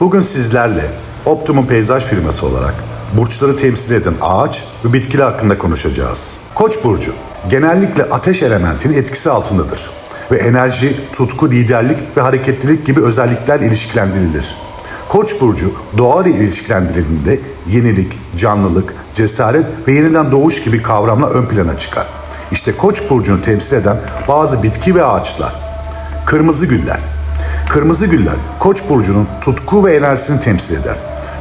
Bugün sizlerle Optimum Peyzaj firması olarak burçları temsil eden ağaç ve bitkiler hakkında konuşacağız. Koç burcu genellikle ateş elementinin etkisi altındadır ve enerji, tutku, liderlik ve hareketlilik gibi özellikler ilişkilendirilir. Koç burcu doğa ile ilişkilendirildiğinde yenilik, canlılık, cesaret ve yeniden doğuş gibi kavramlar ön plana çıkar. İşte Koç burcunu temsil eden bazı bitki ve ağaçlar. Kırmızı güller. Kırmızı güller Koç burcunun tutku ve enerjisini temsil eder.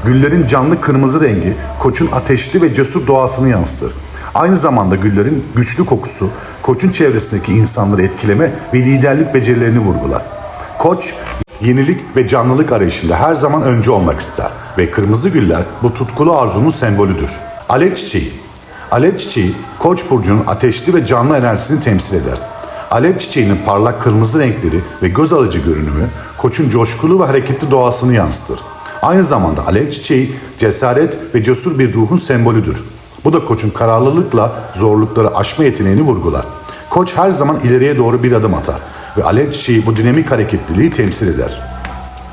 Güllerin canlı kırmızı rengi Koç'un ateşli ve cesur doğasını yansıtır. Aynı zamanda güllerin güçlü kokusu Koç'un çevresindeki insanları etkileme ve liderlik becerilerini vurgular. Koç yenilik ve canlılık arayışında her zaman önce olmak ister ve kırmızı güller bu tutkulu arzunun sembolüdür. Alev çiçeği Alev çiçeği Koç burcunun ateşli ve canlı enerjisini temsil eder. Alev çiçeğinin parlak kırmızı renkleri ve göz alıcı görünümü koçun coşkulu ve hareketli doğasını yansıtır. Aynı zamanda alev çiçeği cesaret ve cesur bir ruhun sembolüdür. Bu da koçun kararlılıkla zorlukları aşma yeteneğini vurgular. Koç her zaman ileriye doğru bir adım atar ve alev çiçeği bu dinamik hareketliliği temsil eder.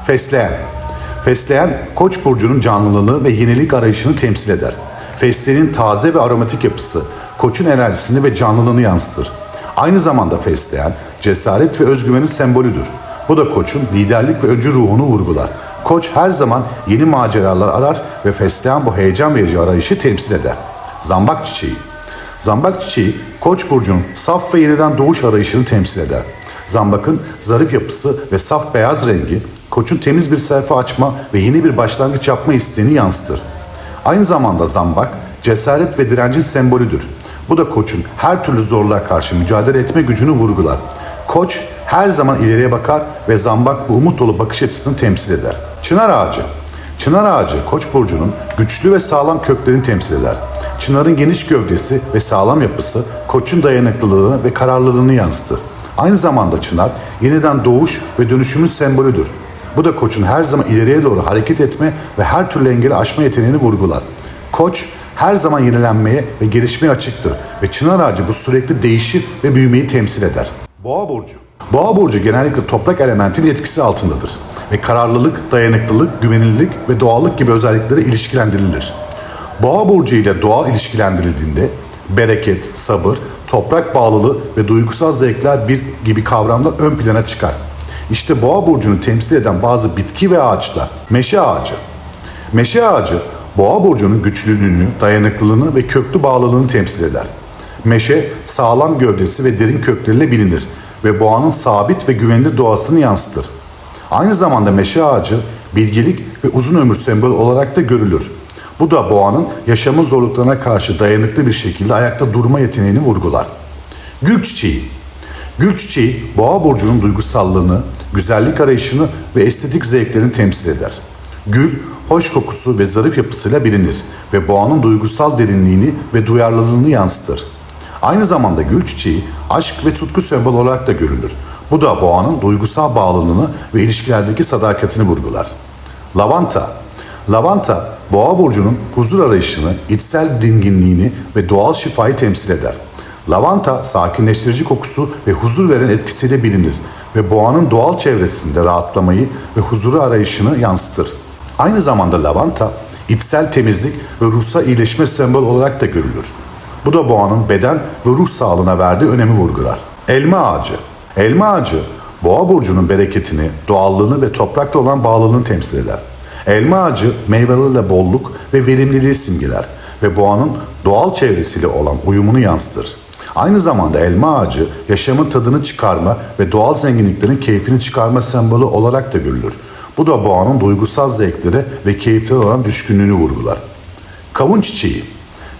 Fesleğen Fesleğen, Koç burcunun canlılığını ve yenilik arayışını temsil eder. Fesleğenin taze ve aromatik yapısı, Koç'un enerjisini ve canlılığını yansıtır. Aynı zamanda fesleğen, cesaret ve özgüvenin sembolüdür. Bu da Koç'un liderlik ve öncü ruhunu vurgular. Koç her zaman yeni maceralar arar ve fesleğen bu heyecan verici arayışı temsil eder. Zambak çiçeği Zambak çiçeği Koç burcunun saf ve yeniden doğuş arayışını temsil eder. Zambakın zarif yapısı ve saf beyaz rengi Koç'un temiz bir sayfa açma ve yeni bir başlangıç yapma isteğini yansıtır. Aynı zamanda zambak cesaret ve direncin sembolüdür. Bu da koçun her türlü zorluğa karşı mücadele etme gücünü vurgular. Koç her zaman ileriye bakar ve zambak bu umut dolu bakış açısını temsil eder. Çınar ağacı Çınar ağacı Koç burcunun güçlü ve sağlam köklerini temsil eder. Çınarın geniş gövdesi ve sağlam yapısı Koç'un dayanıklılığını ve kararlılığını yansıtır. Aynı zamanda çınar yeniden doğuş ve dönüşümün sembolüdür. Bu da koçun her zaman ileriye doğru hareket etme ve her türlü engeli aşma yeteneğini vurgular. Koç her zaman yenilenmeye ve gelişmeye açıktır ve çınar ağacı bu sürekli değişir ve büyümeyi temsil eder. Boğa burcu. Boğa burcu genellikle toprak elementinin etkisi altındadır ve kararlılık, dayanıklılık, güvenilirlik ve doğallık gibi özelliklere ilişkilendirilir. Boğa burcu ile doğa ilişkilendirildiğinde bereket, sabır, toprak bağlılığı ve duygusal zevkler bir gibi kavramlar ön plana çıkar. İşte boğa burcunu temsil eden bazı bitki ve ağaçlar. Meşe ağacı. Meşe ağacı boğa burcunun güçlülüğünü, dayanıklılığını ve köklü bağlılığını temsil eder. Meşe sağlam gövdesi ve derin kökleriyle bilinir ve boğanın sabit ve güvenilir doğasını yansıtır. Aynı zamanda meşe ağacı bilgelik ve uzun ömür sembolü olarak da görülür. Bu da boğanın yaşamın zorluklarına karşı dayanıklı bir şekilde ayakta durma yeteneğini vurgular. Gül çiçeği Gül çiçeği boğa burcunun duygusallığını, güzellik arayışını ve estetik zevklerini temsil eder. Gül, hoş kokusu ve zarif yapısıyla bilinir ve boğanın duygusal derinliğini ve duyarlılığını yansıtır. Aynı zamanda gül çiçeği aşk ve tutku sembolü olarak da görülür. Bu da boğanın duygusal bağlılığını ve ilişkilerdeki sadakatini vurgular. Lavanta Lavanta, boğa burcunun huzur arayışını, içsel dinginliğini ve doğal şifayı temsil eder. Lavanta, sakinleştirici kokusu ve huzur veren etkisiyle bilinir ve boğanın doğal çevresinde rahatlamayı ve huzuru arayışını yansıtır. Aynı zamanda lavanta, içsel temizlik ve ruhsal iyileşme sembolü olarak da görülür. Bu da boğanın beden ve ruh sağlığına verdiği önemi vurgular. Elma ağacı Elma ağacı, boğa burcunun bereketini, doğallığını ve toprakla olan bağlılığını temsil eder. Elma ağacı meyvelerle bolluk ve verimliliği simgeler ve boğanın doğal çevresiyle olan uyumunu yansıtır. Aynı zamanda elma ağacı yaşamın tadını çıkarma ve doğal zenginliklerin keyfini çıkarma sembolü olarak da görülür. Bu da boğanın duygusal zevklere ve keyiflere olan düşkünlüğünü vurgular. Kavun çiçeği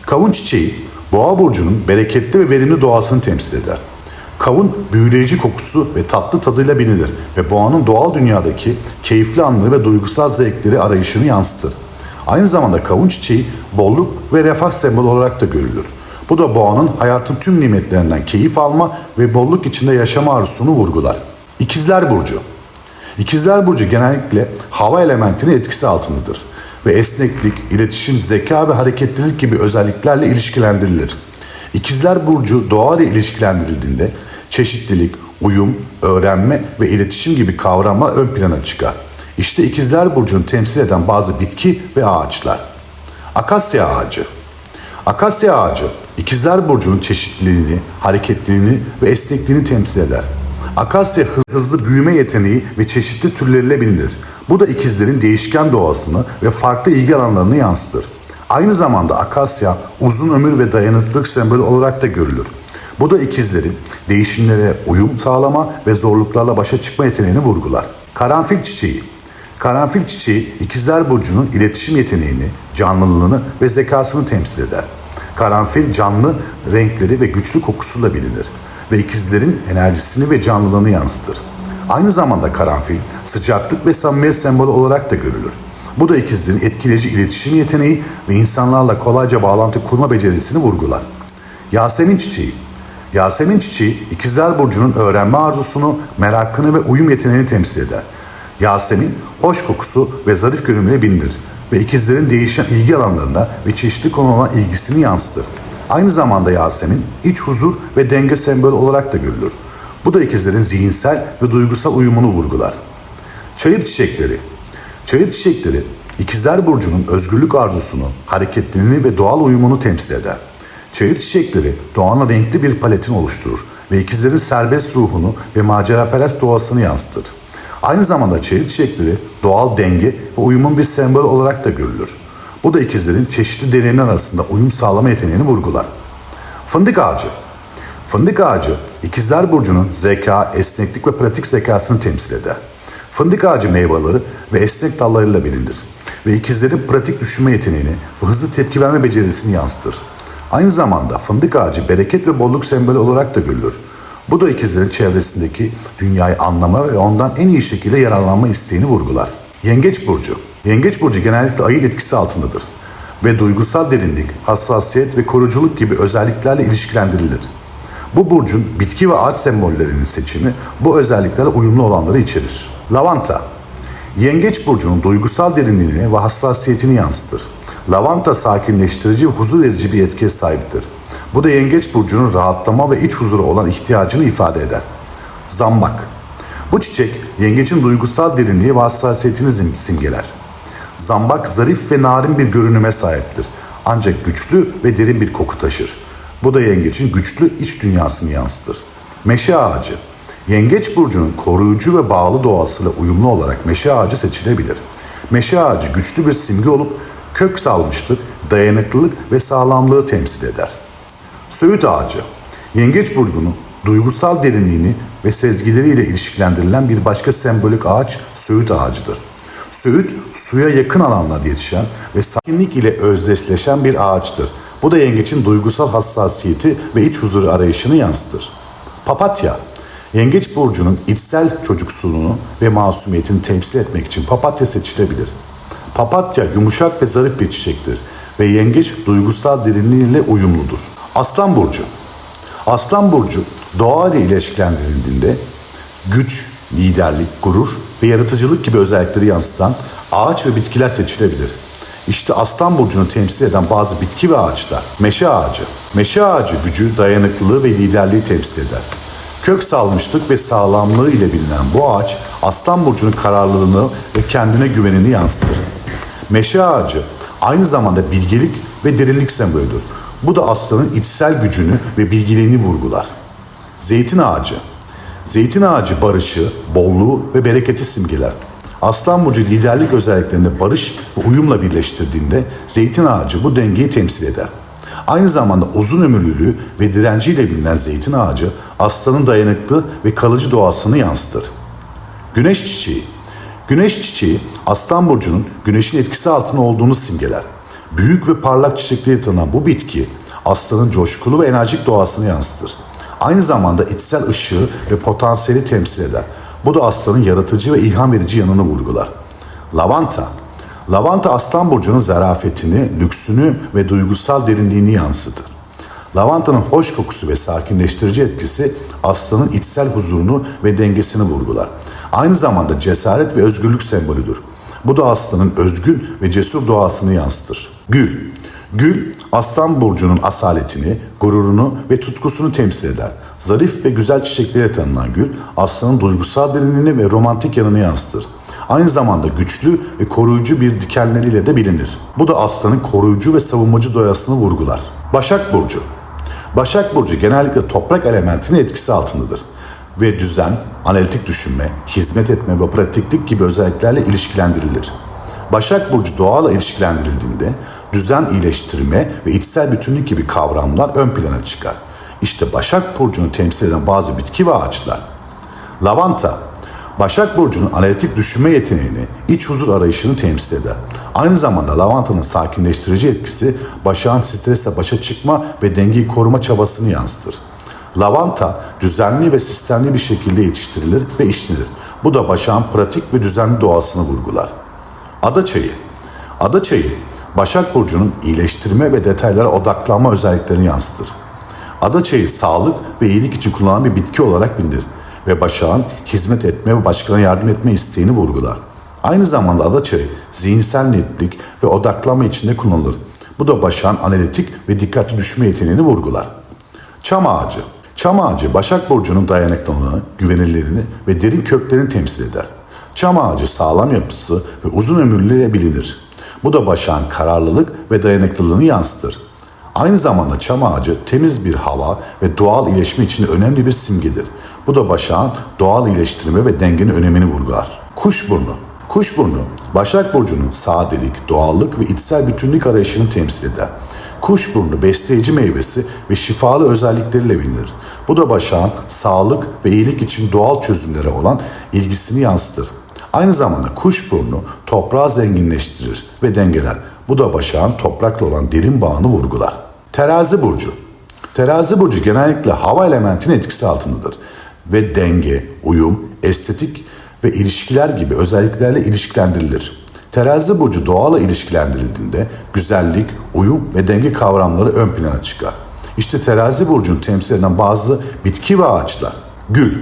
Kavun çiçeği boğa burcunun bereketli ve verimli doğasını temsil eder. Kavun büyüleyici kokusu ve tatlı tadıyla bilinir ve boğanın doğal dünyadaki keyifli anları ve duygusal zevkleri arayışını yansıtır. Aynı zamanda kavun çiçeği bolluk ve refah sembolü olarak da görülür. Bu da boğanın hayatın tüm nimetlerinden keyif alma ve bolluk içinde yaşama arzusunu vurgular. İkizler Burcu İkizler Burcu genellikle hava elementinin etkisi altındadır ve esneklik, iletişim, zeka ve hareketlilik gibi özelliklerle ilişkilendirilir. İkizler Burcu doğa ile ilişkilendirildiğinde çeşitlilik, uyum, öğrenme ve iletişim gibi kavramlar ön plana çıkar. İşte ikizler burcunu temsil eden bazı bitki ve ağaçlar. Akasya ağacı. Akasya ağacı ikizler burcunun çeşitliliğini, hareketliliğini ve esnekliğini temsil eder. Akasya hı- hızlı büyüme yeteneği ve çeşitli türleriyle bilinir. Bu da ikizlerin değişken doğasını ve farklı ilgi alanlarını yansıtır. Aynı zamanda akasya uzun ömür ve dayanıklılık sembolü olarak da görülür. Bu da ikizlerin değişimlere uyum sağlama ve zorluklarla başa çıkma yeteneğini vurgular. Karanfil çiçeği Karanfil çiçeği ikizler burcunun iletişim yeteneğini, canlılığını ve zekasını temsil eder. Karanfil canlı renkleri ve güçlü kokusuyla bilinir ve ikizlerin enerjisini ve canlılığını yansıtır. Aynı zamanda karanfil sıcaklık ve samimiyet sembolü olarak da görülür. Bu da ikizlerin etkileyici iletişim yeteneği ve insanlarla kolayca bağlantı kurma becerisini vurgular. Yasemin çiçeği Yasemin çiçeği ikizler burcunun öğrenme arzusunu, merakını ve uyum yeteneğini temsil eder. Yasemin hoş kokusu ve zarif görünümüyle bilinir ve ikizlerin değişen ilgi alanlarına ve çeşitli konu olan ilgisini yansıtır. Aynı zamanda Yasemin iç huzur ve denge sembolü olarak da görülür. Bu da ikizlerin zihinsel ve duygusal uyumunu vurgular. Çayır çiçekleri Çayır çiçekleri ikizler burcunun özgürlük arzusunu, hareketliliğini ve doğal uyumunu temsil eder. Çayır çiçekleri doğanın renkli bir paletini oluşturur ve ikizlerin serbest ruhunu ve maceraperest doğasını yansıtır. Aynı zamanda çayır çiçekleri doğal denge ve uyumun bir sembol olarak da görülür. Bu da ikizlerin çeşitli deneyimler arasında uyum sağlama yeteneğini vurgular. Fındık ağacı Fındık ağacı ikizler burcunun zeka, esneklik ve pratik zekasını temsil eder. Fındık ağacı meyveleri ve esnek dallarıyla bilinir ve ikizlerin pratik düşünme yeteneğini ve hızlı tepki verme becerisini yansıtır. Aynı zamanda fındık ağacı bereket ve bolluk sembolü olarak da görülür. Bu da ikizlerin çevresindeki dünyayı anlama ve ondan en iyi şekilde yararlanma isteğini vurgular. Yengeç burcu. Yengeç burcu genellikle ayın etkisi altındadır ve duygusal derinlik, hassasiyet ve koruyuculuk gibi özelliklerle ilişkilendirilir. Bu burcun bitki ve ağaç sembollerinin seçimi bu özelliklerle uyumlu olanları içerir. Lavanta Yengeç burcunun duygusal derinliğini ve hassasiyetini yansıtır. Lavanta sakinleştirici ve huzur verici bir etkiye sahiptir. Bu da yengeç burcunun rahatlama ve iç huzura olan ihtiyacını ifade eder. Zambak Bu çiçek yengecin duygusal derinliği ve hassasiyetini sim- simgeler. Zambak zarif ve narin bir görünüme sahiptir. Ancak güçlü ve derin bir koku taşır. Bu da yengecin güçlü iç dünyasını yansıtır. Meşe ağacı Yengeç burcunun koruyucu ve bağlı doğasıyla uyumlu olarak meşe ağacı seçilebilir. Meşe ağacı güçlü bir simge olup kök salmışlık, dayanıklılık ve sağlamlığı temsil eder. Söğüt ağacı Yengeç burcunun duygusal derinliğini ve sezgileriyle ilişkilendirilen bir başka sembolik ağaç söğüt ağacıdır. Söğüt suya yakın alanlarda yetişen ve sakinlik ile özdeşleşen bir ağaçtır. Bu da yengeçin duygusal hassasiyeti ve iç huzuru arayışını yansıtır. Papatya Yengeç burcunun içsel çocuksuluğunu ve masumiyetini temsil etmek için papatya seçilebilir. Papatya yumuşak ve zarif bir çiçektir ve yengeç duygusal derinliğiyle uyumludur. Aslan burcu Aslan burcu doğa ile ilişkilendirildiğinde güç, liderlik, gurur ve yaratıcılık gibi özellikleri yansıtan ağaç ve bitkiler seçilebilir. İşte Aslan burcunu temsil eden bazı bitki ve ağaçlar. Meşe ağacı. Meşe ağacı gücü, dayanıklılığı ve liderliği temsil eder. Kök salmışlık ve sağlamlığı ile bilinen bu ağaç Aslan burcunun kararlılığını ve kendine güvenini yansıtır. Meşe ağacı aynı zamanda bilgelik ve derinlik sembolüdür. Bu da aslanın içsel gücünü ve bilgiliğini vurgular. Zeytin ağacı. Zeytin ağacı barışı, bolluğu ve bereketi simgeler. Aslan burcu liderlik özelliklerini barış ve uyumla birleştirdiğinde zeytin ağacı bu dengeyi temsil eder. Aynı zamanda uzun ömürlülüğü ve direnciyle bilinen zeytin ağacı aslanın dayanıklı ve kalıcı doğasını yansıtır. Güneş çiçeği. Güneş çiçeği Aslan burcunun güneşin etkisi altında olduğunu simgeler. Büyük ve parlak çiçekleri tanınan bu bitki aslanın coşkulu ve enerjik doğasını yansıtır. Aynı zamanda içsel ışığı ve potansiyeli temsil eder. Bu da aslanın yaratıcı ve ilham verici yanını vurgular. Lavanta Lavanta aslan burcunun zarafetini, lüksünü ve duygusal derinliğini yansıtır. Lavantanın hoş kokusu ve sakinleştirici etkisi aslanın içsel huzurunu ve dengesini vurgular. Aynı zamanda cesaret ve özgürlük sembolüdür. Bu da aslanın özgün ve cesur doğasını yansıtır. Gül Gül, aslan burcunun asaletini, gururunu ve tutkusunu temsil eder. Zarif ve güzel çiçeklere tanınan gül, aslanın duygusal derinliğini ve romantik yanını yansıtır. Aynı zamanda güçlü ve koruyucu bir dikenleriyle de bilinir. Bu da aslanın koruyucu ve savunmacı doyasını vurgular. Başak Burcu Başak Burcu genellikle toprak elementinin etkisi altındadır ve düzen, analitik düşünme, hizmet etme ve pratiklik gibi özelliklerle ilişkilendirilir. Başak Burcu doğayla ilişkilendirildiğinde düzen iyileştirme ve içsel bütünlük gibi kavramlar ön plana çıkar. İşte Başak Burcu'nu temsil eden bazı bitki ve ağaçlar. Lavanta, Başak Burcu'nun analitik düşünme yeteneğini, iç huzur arayışını temsil eder. Aynı zamanda lavantanın sakinleştirici etkisi Başak'ın stresle başa çıkma ve dengeyi koruma çabasını yansıtır. Lavanta düzenli ve sistemli bir şekilde yetiştirilir ve işlenir. Bu da Başak'ın pratik ve düzenli doğasını vurgular. Ada çayı. Ada çayı, Başak Burcu'nun iyileştirme ve detaylara odaklanma özelliklerini yansıtır. Ada çayı sağlık ve iyilik için kullanılan bir bitki olarak bilinir ve Başak'ın hizmet etme ve başkana yardım etme isteğini vurgular. Aynı zamanda ada çayı zihinsel netlik ve odaklanma içinde kullanılır. Bu da Başak'ın analitik ve dikkatli düşünme yeteneğini vurgular. Çam ağacı. Çam ağacı Başak Burcu'nun dayanıklılığını, güvenilirliğini ve derin köklerini temsil eder. Çam ağacı sağlam yapısı ve uzun ömürlüğüyle bilinir. Bu da Başak'ın kararlılık ve dayanıklılığını yansıtır. Aynı zamanda çam ağacı temiz bir hava ve doğal iyileşme için önemli bir simgedir. Bu da Başak'ın doğal iyileştirme ve dengenin önemini vurgular. Kuşburnu. Kuşburnu, Başak Burcu'nun sadelik, doğallık ve içsel bütünlük arayışını temsil eder. Kuşburnu besleyici meyvesi ve şifalı özellikleriyle bilinir. Bu da Başak'ın sağlık ve iyilik için doğal çözümlere olan ilgisini yansıtır. Aynı zamanda kuşburnu toprağı zenginleştirir ve dengeler. Bu da Başak'ın toprakla olan derin bağını vurgular. Terazi Burcu Terazi Burcu genellikle hava elementinin etkisi altındadır ve denge, uyum, estetik ve ilişkiler gibi özelliklerle ilişkilendirilir. Terazi burcu doğala ilişkilendirildiğinde güzellik, uyum ve denge kavramları ön plana çıkar. İşte terazi burcunu temsil eden bazı bitki ve ağaçlar. Gül.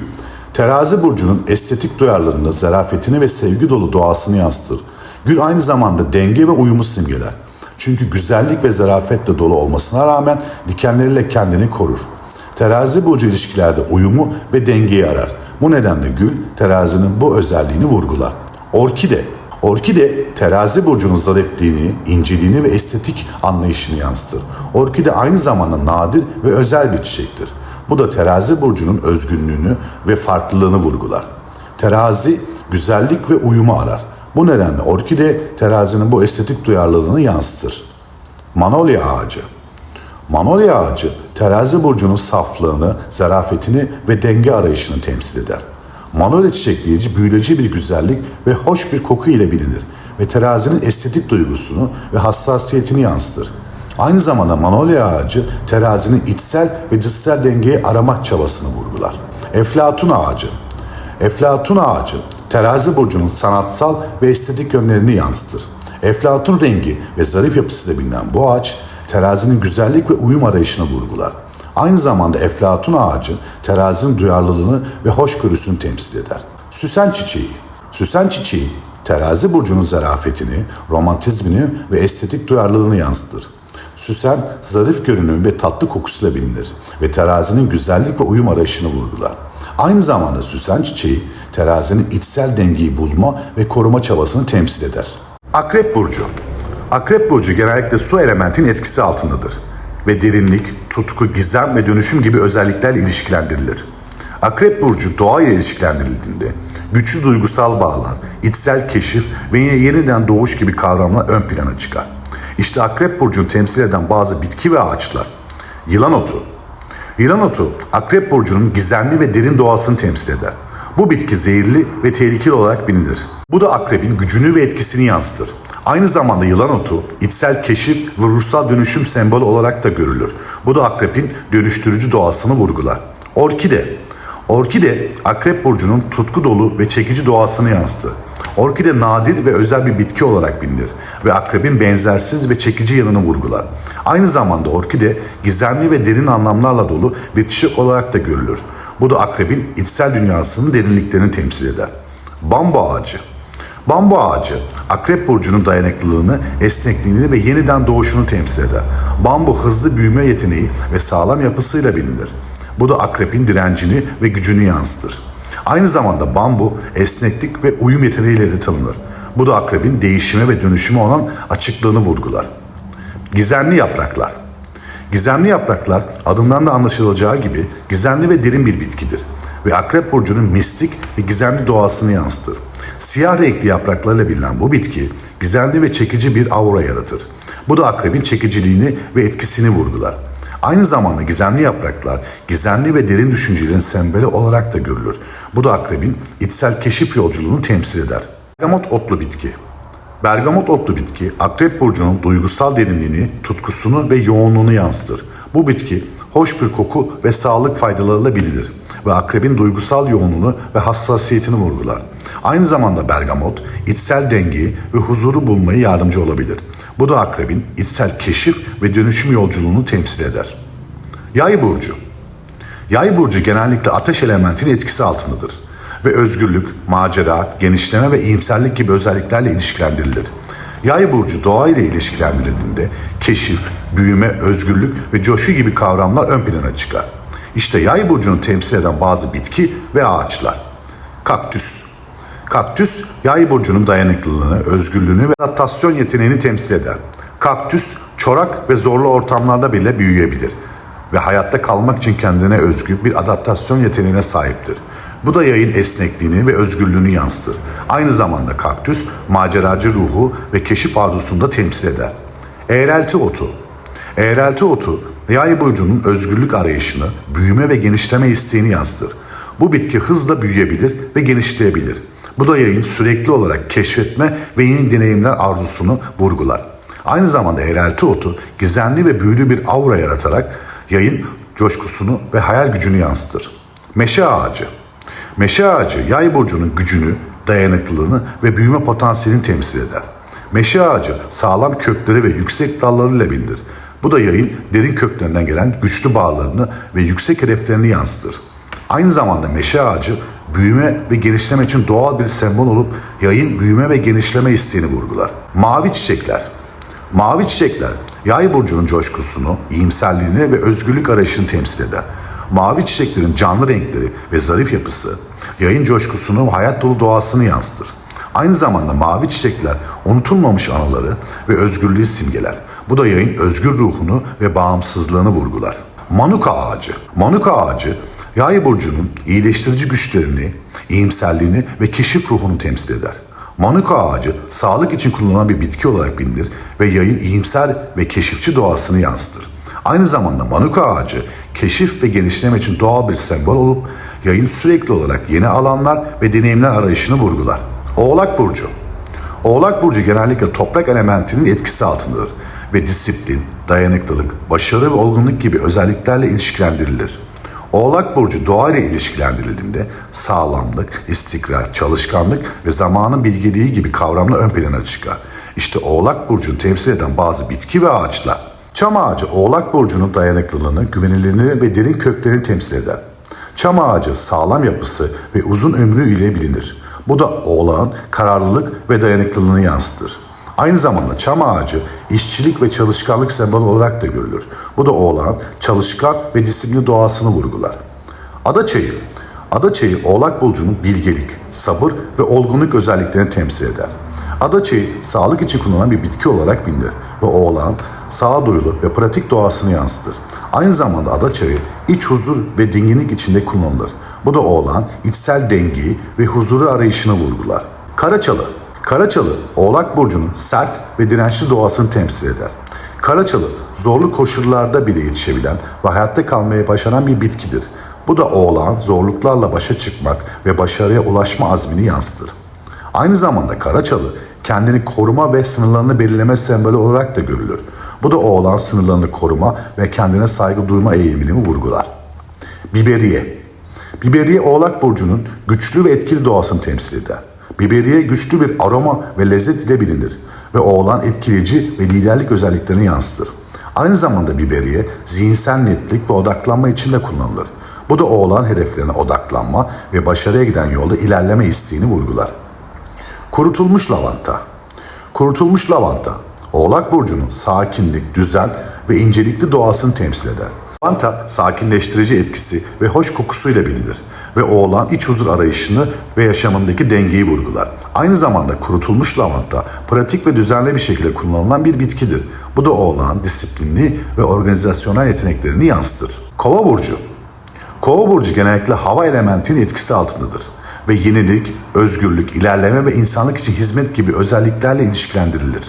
Terazi burcunun estetik duyarlılığını, zarafetini ve sevgi dolu doğasını yansıtır. Gül aynı zamanda denge ve uyumu simgeler. Çünkü güzellik ve zarafetle dolu olmasına rağmen dikenleriyle kendini korur. Terazi burcu ilişkilerde uyumu ve dengeyi arar. Bu nedenle gül terazinin bu özelliğini vurgular. Orkide Orkide terazi burcunun zarifliğini, inceliğini ve estetik anlayışını yansıtır. Orkide aynı zamanda nadir ve özel bir çiçektir. Bu da terazi burcunun özgünlüğünü ve farklılığını vurgular. Terazi güzellik ve uyumu arar. Bu nedenle orkide terazinin bu estetik duyarlılığını yansıtır. Manolya ağacı Manolya ağacı terazi burcunun saflığını, zarafetini ve denge arayışını temsil eder. Manolya çiçekleyici büyüleyici bir güzellik ve hoş bir koku ile bilinir ve terazinin estetik duygusunu ve hassasiyetini yansıtır. Aynı zamanda manolya ağacı terazinin içsel ve dışsal dengeyi arama çabasını vurgular. Eflatun ağacı Eflatun ağacı terazi burcunun sanatsal ve estetik yönlerini yansıtır. Eflatun rengi ve zarif yapısıyla bilinen bu ağaç terazinin güzellik ve uyum arayışını vurgular. Aynı zamanda eflatun ağacı terazinin duyarlılığını ve hoşgörüsünü temsil eder. Süsen çiçeği Süsen çiçeği terazi burcunun zarafetini, romantizmini ve estetik duyarlılığını yansıtır. Süsen zarif görünüm ve tatlı kokusuyla bilinir ve terazinin güzellik ve uyum arayışını vurgular. Aynı zamanda süsen çiçeği terazinin içsel dengeyi bulma ve koruma çabasını temsil eder. Akrep Burcu Akrep Burcu genellikle su elementin etkisi altındadır ve derinlik, tutku, gizem ve dönüşüm gibi özelliklerle ilişkilendirilir. Akrep Burcu doğa ile ilişkilendirildiğinde güçlü duygusal bağlar, içsel keşif ve yeniden doğuş gibi kavramlar ön plana çıkar. İşte Akrep Burcu'nu temsil eden bazı bitki ve ağaçlar. Yılan otu. Yılan otu, Akrep Burcu'nun gizemli ve derin doğasını temsil eder. Bu bitki zehirli ve tehlikeli olarak bilinir. Bu da akrebin gücünü ve etkisini yansıtır. Aynı zamanda yılan otu içsel keşif ve ruhsal dönüşüm sembolü olarak da görülür. Bu da akrepin dönüştürücü doğasını vurgular. Orkide Orkide akrep burcunun tutku dolu ve çekici doğasını yansıtır. Orkide nadir ve özel bir bitki olarak bilinir ve akrebin benzersiz ve çekici yanını vurgular. Aynı zamanda orkide gizemli ve derin anlamlarla dolu bir çiçek olarak da görülür. Bu da akrebin içsel dünyasının derinliklerini temsil eder. Bambu ağacı Bambu ağacı, akrep burcunun dayanıklılığını, esnekliğini ve yeniden doğuşunu temsil eder. Bambu hızlı büyüme yeteneği ve sağlam yapısıyla bilinir. Bu da akrepin direncini ve gücünü yansıtır. Aynı zamanda bambu esneklik ve uyum yeteneğiyle de tanınır. Bu da akrebin değişime ve dönüşüme olan açıklığını vurgular. Gizemli yapraklar. Gizemli yapraklar adından da anlaşılacağı gibi gizemli ve derin bir bitkidir ve Akrep Burcu'nun mistik ve gizemli doğasını yansıtır. Siyah renkli yapraklarıyla bilinen bu bitki gizemli ve çekici bir aura yaratır. Bu da akrebin çekiciliğini ve etkisini vurgular. Aynı zamanda gizemli yapraklar gizemli ve derin düşüncelerin sembolü olarak da görülür. Bu da akrebin içsel keşif yolculuğunu temsil eder. Bergamot otlu bitki. Bergamot otlu bitki Akrep Burcu'nun duygusal derinliğini, tutkusunu ve yoğunluğunu yansıtır. Bu bitki hoş bir koku ve sağlık faydalarıyla bilinir ve akrebin duygusal yoğunluğunu ve hassasiyetini vurgular. Aynı zamanda bergamot içsel dengeyi ve huzuru bulmayı yardımcı olabilir. Bu da akrebin içsel keşif ve dönüşüm yolculuğunu temsil eder. Yay burcu. Yay burcu genellikle ateş elementinin etkisi altındadır ve özgürlük, macera, genişleme ve iyimserlik gibi özelliklerle ilişkilendirilir. Yay burcu doğa ile ilişkilendirildiğinde keşif, büyüme, özgürlük ve coşku gibi kavramlar ön plana çıkar. İşte yay burcunu temsil eden bazı bitki ve ağaçlar. Kaktüs. Kaktüs, yay burcunun dayanıklılığını, özgürlüğünü ve adaptasyon yeteneğini temsil eder. Kaktüs, çorak ve zorlu ortamlarda bile büyüyebilir ve hayatta kalmak için kendine özgü bir adaptasyon yeteneğine sahiptir. Bu da yayın esnekliğini ve özgürlüğünü yansıtır. Aynı zamanda kaktüs, maceracı ruhu ve keşif arzusunu da temsil eder. Eğrelti otu. Eğrelti otu, yay burcunun özgürlük arayışını, büyüme ve genişleme isteğini yansıtır. Bu bitki hızla büyüyebilir ve genişleyebilir. Bu da yayın sürekli olarak keşfetme ve yeni deneyimler arzusunu vurgular. Aynı zamanda eğrelti otu gizemli ve büyülü bir aura yaratarak yayın coşkusunu ve hayal gücünü yansıtır. Meşe ağacı. Meşe ağacı yay burcunun gücünü, dayanıklılığını ve büyüme potansiyelini temsil eder. Meşe ağacı sağlam kökleri ve yüksek dallarıyla bilinir. Bu da yayın derin köklerinden gelen güçlü bağlarını ve yüksek hedeflerini yansıtır. Aynı zamanda meşe ağacı büyüme ve genişleme için doğal bir sembol olup yayın büyüme ve genişleme isteğini vurgular. Mavi çiçekler. Mavi çiçekler yay burcunun coşkusunu, iyimserliğini ve özgürlük arayışını temsil eder. Mavi çiçeklerin canlı renkleri ve zarif yapısı yayın coşkusunu hayat dolu doğasını yansıtır. Aynı zamanda mavi çiçekler unutulmamış anıları ve özgürlüğü simgeler. Bu da yayın özgür ruhunu ve bağımsızlığını vurgular. Manuka ağacı. Manuka ağacı yay burcunun iyileştirici güçlerini, iyimserliğini ve keşif ruhunu temsil eder. Manuka ağacı sağlık için kullanılan bir bitki olarak bilinir ve yayın iyimser ve keşifçi doğasını yansıtır. Aynı zamanda manuka ağacı keşif ve genişleme için doğal bir sembol olup yayın sürekli olarak yeni alanlar ve deneyimler arayışını vurgular. Oğlak Burcu Oğlak Burcu genellikle toprak elementinin etkisi altındadır ve disiplin, dayanıklılık, başarı ve olgunluk gibi özelliklerle ilişkilendirilir. Oğlak Burcu doğa ile ilişkilendirildiğinde sağlamlık, istikrar, çalışkanlık ve zamanın bilgeliği gibi kavramlar ön plana çıkar. İşte Oğlak Burcu'nu temsil eden bazı bitki ve ağaçlar. Çam ağacı Oğlak Burcu'nun dayanıklılığını, güvenilirliğini ve derin köklerini temsil eder. Çam ağacı sağlam yapısı ve uzun ömrü ile bilinir. Bu da oğlağın kararlılık ve dayanıklılığını yansıtır. Aynı zamanda çam ağacı işçilik ve çalışkanlık sembolü olarak da görülür. Bu da oğlağın çalışkan ve disiplinli doğasını vurgular. Ada çayı Ada çayı Oğlak Burcu'nun bilgelik, sabır ve olgunluk özelliklerini temsil eder. Ada çayı sağlık için kullanılan bir bitki olarak bilinir ve oğlağın sağduyulu ve pratik doğasını yansıtır. Aynı zamanda ada çayı iç huzur ve dinginlik içinde kullanılır. Bu da oğlan içsel dengeyi ve huzuru arayışını vurgular. Karaçalı Karaçalı, Oğlak Burcu'nun sert ve dirençli doğasını temsil eder. Karaçalı, zorlu koşullarda bile yetişebilen ve hayatta kalmaya başaran bir bitkidir. Bu da oğlan zorluklarla başa çıkmak ve başarıya ulaşma azmini yansıtır. Aynı zamanda Karaçalı, kendini koruma ve sınırlarını belirleme sembolü olarak da görülür. Bu da oğlan sınırlarını koruma ve kendine saygı duyma eğilimini vurgular. Biberiye Biberiye Oğlak Burcu'nun güçlü ve etkili doğasını temsil eder. Biberiye güçlü bir aroma ve lezzet ile bilinir ve oğlan etkileyici ve liderlik özelliklerini yansıtır. Aynı zamanda biberiye zihinsel netlik ve odaklanma için de kullanılır. Bu da oğlan hedeflerine odaklanma ve başarıya giden yolda ilerleme isteğini vurgular. Kurutulmuş lavanta Kurutulmuş lavanta, Oğlak Burcu'nun sakinlik, düzen ve incelikli doğasını temsil eder. Lavanta sakinleştirici etkisi ve hoş kokusuyla bilinir ve oğlan iç huzur arayışını ve yaşamındaki dengeyi vurgular. Aynı zamanda kurutulmuş lavanta pratik ve düzenli bir şekilde kullanılan bir bitkidir. Bu da oğlan disiplinli ve organizasyonel yeteneklerini yansıtır. Kova burcu Kova burcu genellikle hava elementinin etkisi altındadır ve yenilik, özgürlük, ilerleme ve insanlık için hizmet gibi özelliklerle ilişkilendirilir.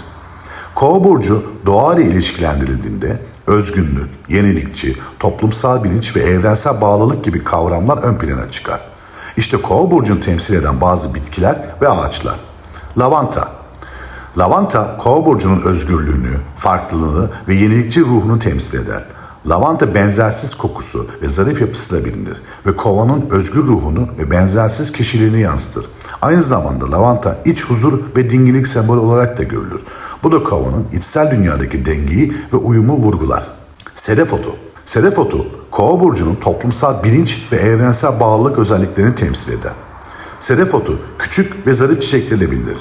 Kova burcu doğa ile ilişkilendirildiğinde özgünlük, yenilikçi, toplumsal bilinç ve evrensel bağlılık gibi kavramlar ön plana çıkar. İşte Kova burcunu temsil eden bazı bitkiler ve ağaçlar. Lavanta Lavanta, Kova burcunun özgürlüğünü, farklılığını ve yenilikçi ruhunu temsil eder. Lavanta benzersiz kokusu ve zarif yapısıyla bilinir ve kovanın özgür ruhunu ve benzersiz kişiliğini yansıtır. Aynı zamanda lavanta iç huzur ve dinginlik sembolü olarak da görülür. Bu da kovanın içsel dünyadaki dengeyi ve uyumu vurgular. Sedef otu Sedef otu, kova burcunun toplumsal bilinç ve evrensel bağlılık özelliklerini temsil eder. Sedef otu küçük ve zarif çiçeklerle bilinir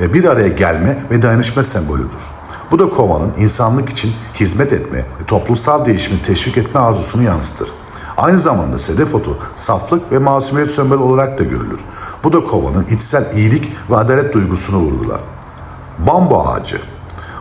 ve bir araya gelme ve dayanışma sembolüdür. Bu da kovanın insanlık için hizmet etme ve toplumsal değişimi teşvik etme arzusunu yansıtır. Aynı zamanda sedef otu saflık ve masumiyet sembolü olarak da görülür. Bu da kovanın içsel iyilik ve adalet duygusunu vurgular. Bambu ağacı.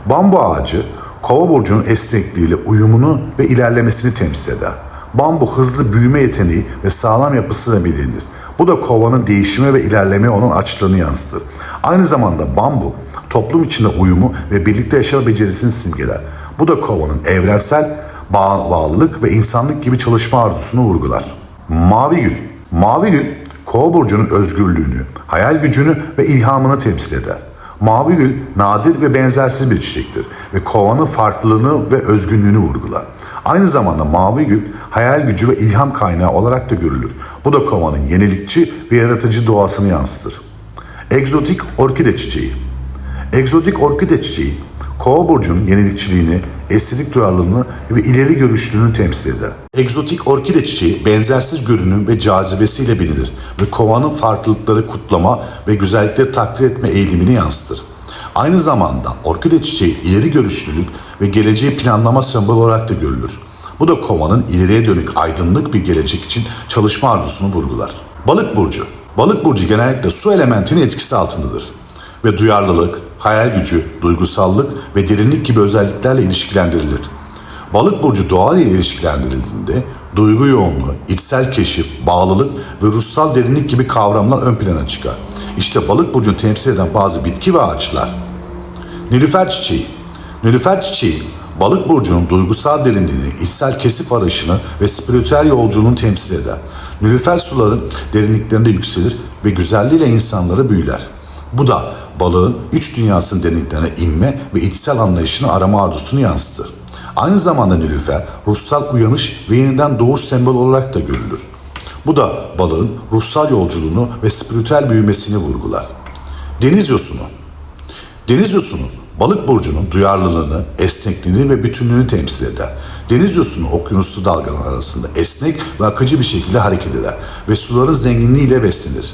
Bambu ağacı kova burcunun esnekliğiyle uyumunu ve ilerlemesini temsil eder. Bambu hızlı büyüme yeteneği ve sağlam yapısıyla bilinir. Bu da kovanın değişime ve ilerlemeye olan açlığını yansıtır. Aynı zamanda bambu toplum içinde uyumu ve birlikte yaşama becerisini simgeler. Bu da kovanın evrensel bağ, bağlılık ve insanlık gibi çalışma arzusunu vurgular. Mavi gül. Mavi gül kova burcunun özgürlüğünü, hayal gücünü ve ilhamını temsil eder. Mavi gül nadir ve benzersiz bir çiçektir ve kovanın farklılığını ve özgünlüğünü vurgular. Aynı zamanda mavi gül hayal gücü ve ilham kaynağı olarak da görülür. Bu da kovanın yenilikçi ve yaratıcı doğasını yansıtır. Egzotik orkide çiçeği. Egzotik orkide çiçeği, kova burcunun yenilikçiliğini, estetik duyarlılığını ve ileri görüşlülüğünü temsil eder. Egzotik orkide çiçeği benzersiz görünüm ve cazibesiyle bilinir ve kovanın farklılıkları kutlama ve güzellikleri takdir etme eğilimini yansıtır. Aynı zamanda orkide çiçeği ileri görüşlülük ve geleceği planlama sembolü olarak da görülür. Bu da kovanın ileriye dönük aydınlık bir gelecek için çalışma arzusunu vurgular. Balık burcu. Balık burcu genellikle su elementinin etkisi altındadır ve duyarlılık, hayal gücü, duygusallık ve derinlik gibi özelliklerle ilişkilendirilir. Balık burcu doğa ile ilişkilendirildiğinde duygu yoğunluğu, içsel keşif, bağlılık ve ruhsal derinlik gibi kavramlar ön plana çıkar. İşte balık burcunu temsil eden bazı bitki ve ağaçlar. Nilüfer çiçeği. Nilüfer çiçeği, balık burcunun duygusal derinliğini, içsel kesif arayışını ve spiritüel yolculuğunu temsil eder. Nilüfer suların derinliklerinde yükselir ve güzelliğiyle insanları büyüler. Bu da balığın iç dünyasının derinliklerine inme ve içsel anlayışını arama arzusunu yansıtır. Aynı zamanda Nilüfer, ruhsal uyanış ve yeniden doğuş sembolü olarak da görülür. Bu da balığın ruhsal yolculuğunu ve spiritüel büyümesini vurgular. Deniz yosunu Deniz yosunu balık burcunun duyarlılığını, esnekliğini ve bütünlüğünü temsil eder. Deniz yosunu okyanuslu dalgalar arasında esnek ve akıcı bir şekilde hareket eder ve suların zenginliğiyle beslenir.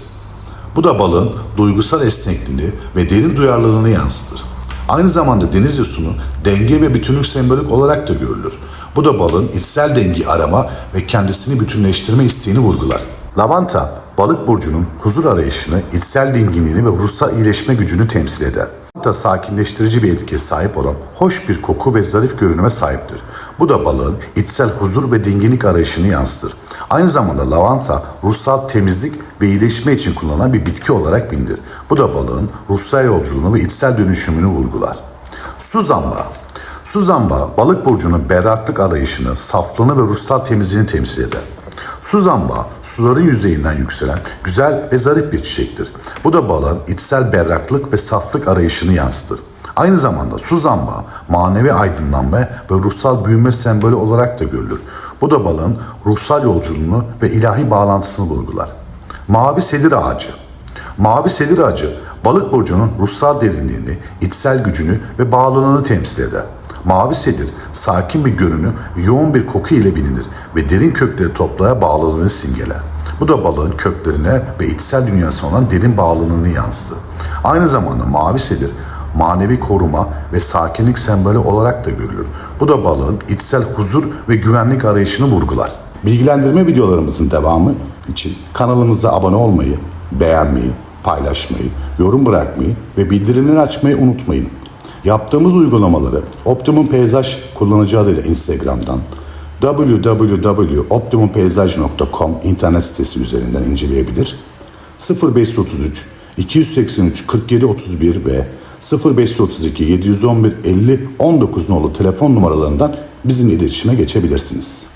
Bu da balığın duygusal esnekliğini ve derin duyarlılığını yansıtır. Aynı zamanda deniz yosunu denge ve bütünlük sembolik olarak da görülür. Bu da balığın içsel dengeyi arama ve kendisini bütünleştirme isteğini vurgular. Lavanta, balık burcunun huzur arayışını, içsel dinginliğini ve ruhsal iyileşme gücünü temsil eder. Lavanta sakinleştirici bir etkiye sahip olan hoş bir koku ve zarif görünüme sahiptir. Bu da balığın içsel huzur ve dinginlik arayışını yansıtır. Aynı zamanda lavanta ruhsal temizlik ve iyileşme için kullanılan bir bitki olarak bilinir. Bu da balığın ruhsal yolculuğunu ve içsel dönüşümünü vurgular. Su zambağı Su zambağı balık burcunun berraklık arayışını, saflığını ve ruhsal temizliğini temsil eder. Su zambağı suların yüzeyinden yükselen güzel ve zarif bir çiçektir. Bu da balığın içsel berraklık ve saflık arayışını yansıtır. Aynı zamanda su zambağı manevi aydınlanma ve ruhsal büyüme sembolü olarak da görülür. Bu da balığın ruhsal yolculuğunu ve ilahi bağlantısını vurgular. Mavi sedir ağacı Mavi sedir ağacı balık burcunun ruhsal derinliğini, içsel gücünü ve bağlılığını temsil eder. Mavi sedir sakin bir görünüm, yoğun bir koku ile bilinir ve derin kökleri toprağa bağlılığını simgeler. Bu da balığın köklerine ve içsel dünyasına olan derin bağlılığını yansıtır. Aynı zamanda mavi sedir manevi koruma ve sakinlik sembolü olarak da görülür. Bu da balığın içsel huzur ve güvenlik arayışını vurgular. Bilgilendirme videolarımızın devamı için kanalımıza abone olmayı, beğenmeyi, paylaşmayı, yorum bırakmayı ve bildirimleri açmayı unutmayın. Yaptığımız uygulamaları Optimum Peyzaj kullanıcı adıyla Instagram'dan www.optimumpeyzaj.com internet sitesi üzerinden inceleyebilir. 0533 283 47 31 ve 0532 711 50 19 nolu telefon numaralarından bizimle iletişime geçebilirsiniz.